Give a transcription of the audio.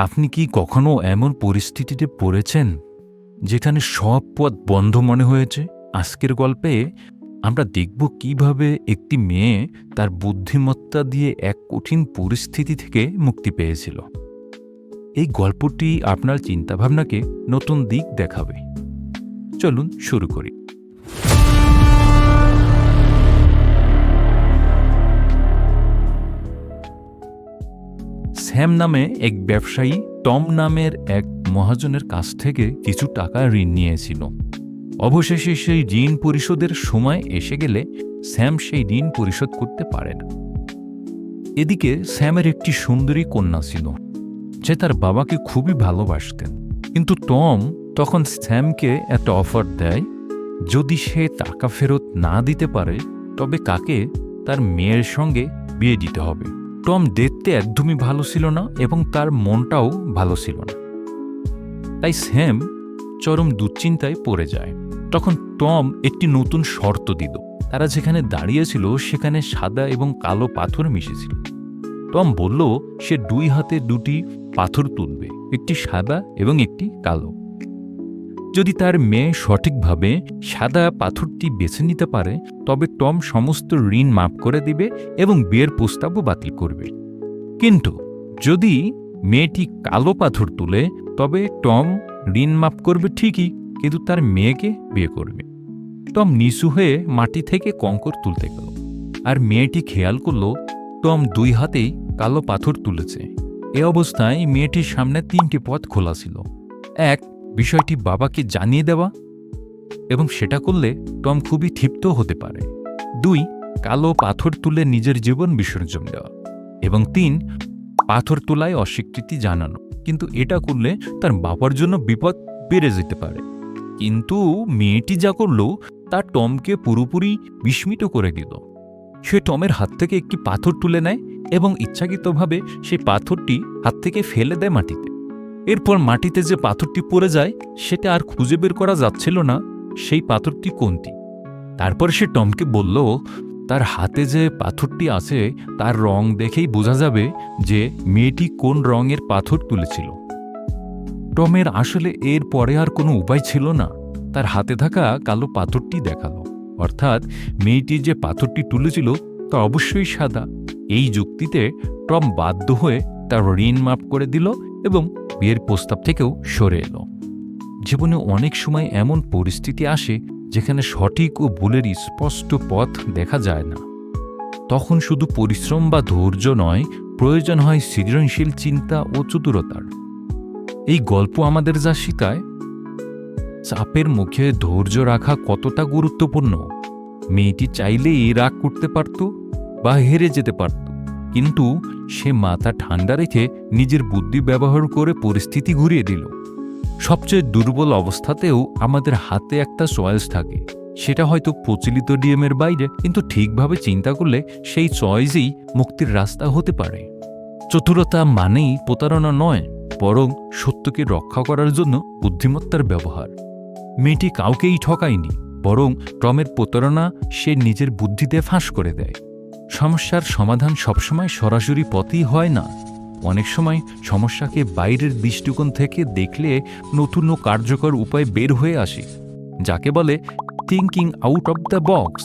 আপনি কি কখনো এমন পরিস্থিতিতে পড়েছেন যেখানে সব পথ বন্ধ মনে হয়েছে? আজকের গল্পে আমরা দেখব কীভাবে একটি মেয়ে তার বুদ্ধিমত্তা দিয়ে এক কঠিন পরিস্থিতি থেকে মুক্তি পেয়েছিল। এই গল্পটি আপনার চিন্তাভাবনাকে নতুন দিক দেখাবে। চলুন শুরু করি। স্যাম নামে এক ব্যবসায়ী টম নামের এক মহাজনের কাছ থেকে কিছু টাকা ঋণ নিয়েছিল। অবশেষে সেই ঋণ পরিশোধের সময় এসে গেলে স্যাম সেই ঋণ পরিশোধ করতে পারে না। এদিকে স্যামের একটি সুন্দরী কন্যা ছিল। যে তার বাবাকে খুবই ভালোবাসতেন। কিন্তু টম তখন স্যামকে একটা অফার দেয়, যদি সে টাকা ফেরত না দিতে পারে, তবে কাকে? তার মেয়ের সঙ্গে বিয়ে দিতে হবে। টম দেখতে একদমই ভালো ছিল না এবং তার মনটাও ভালো ছিল না। তাই স্যাম চরম দুশ্চিন্তায় পড়ে যায়। তখন টম একটি নতুন শর্ত দিল। তারা যেখানে দাঁড়িয়েছিল সেখানে সাদা এবং কালো পাথর মিশেছিল। টম বলল, সে দুই হাতে দুটি পাথর তুলবে, একটি সাদা এবং একটি কালো। যদি তার মেয়ে সঠিকভাবে সাদা পাথরটি বেছে নিতে পারে, তবে টম সমস্ত ঋণ মাফ করে দিবে এবং বিয়ের প্রস্তাবও বাতিল করবে। কিন্তু যদি মেয়েটি কালো পাথর তুলে, তবে টম ঋণ মাফ করবে ঠিকই, কিন্তু তার মেয়েকে বিয়ে করবে। টম নিচু হয়ে মাটি থেকে কঙ্কর তুলতে গেল। আর মেয়েটি খেয়াল করল, টম দুই হাতেই কালো পাথর তুলেছে। এ অবস্থায় মেয়েটির সামনে তিনটি পথ খোলা ছিল। এক বিষয়টি বাবাকে জানিয়ে দেওয়া এবং সেটা করলে টম খুবই ক্ষিপ্ত হতে পারে। দুই, কালো পাথর তুলে নিজের জীবন বিসর্জন দেওয়া এবং তিন, পাথর তোলায় অস্বীকৃতি জানানো। কিন্তু এটা করলে তার বাবার জন্য বিপদ বেড়ে যেতে পারে। কিন্তু মেয়েটি যা করল তা টমকে পুরোপুরি বিস্মিত করে দিল। সে টমের হাত থেকে একটি পাথর তুলে নেয় এবং ইচ্ছাকৃতভাবে সেই পাথরটি হাত থেকে ফেলে দেয় মাটিতে। এরপর মাটিতে যে পাথরটি পড়ে যায়, সেটা আর খুঁজে বের করা যাচ্ছিল না, সেই পাথরটি কোনটি? তারপর সে টমকে বলল, তার হাতে যে পাথরটি আছে, তার রং দেখেই বোঝা যাবে যে মেয়েটি কোন রঙের পাথর তুলেছিল। টমের আসলে এর পরে আর কোনো উপায় ছিল না। তার হাতে থাকা কালো পাথরটি দেখাল। অর্থাৎ মেয়েটি যে পাথরটি তুলেছিল, তা অবশ্যই সাদা। এই যুক্তিতে টম বাধ্য হয়ে তার ঋণ মাফ করে দিল এবং বিয়ের প্রস্তাব থেকেও সরে এলো। জীবনে অনেক সময় এমন পরিস্থিতি আসে যেখানে সঠিক ও ভুলের স্পষ্ট পথ দেখা যায় না। তখন শুধু পরিশ্রম বা ধৈর্য নয়, প্রয়োজন হয় সৃজনশীল চিন্তা ও চতুরতার। এই গল্প আমাদের যা শিখায়, চাপের মুখে ধৈর্য রাখা কতটা গুরুত্বপূর্ণ? মেয়েটি চাইলেই রাগ করতে পারত বা হেরে যেতে পারত। কিন্তু সে মাথা ঠান্ডা রেখে নিজের বুদ্ধি ব্যবহার করে পরিস্থিতি ঘুরিয়ে দিল। সবচেয়ে দুর্বল অবস্থাতেও আমাদের হাতে একটা চয়েস থাকে। সেটা হয়তো প্রচলিত ডিএমের বাইরে, কিন্তু ঠিকভাবে চিন্তা করলে সেই চয়েসই মুক্তির রাস্তা হতে পারে। চতুরতা মানেই প্রতারণা নয়, বরং সত্যকে রক্ষা করার জন্য বুদ্ধিমত্তার ব্যবহার। মেয়েটি কাউকেই ঠকায়নি, বরং টমের প্রতারণা সে নিজের বুদ্ধিতে ফাঁস করে দেয়। সমস্যার সমাধান সবসময় সরাসরি পথেই হয় না। অনেক সময় সমস্যাকে বাইরের দৃষ্টিকোণ থেকে দেখলে নতুন ও কার্যকর উপায় বের হয়ে আসে, যাকে বলে thinking out of the box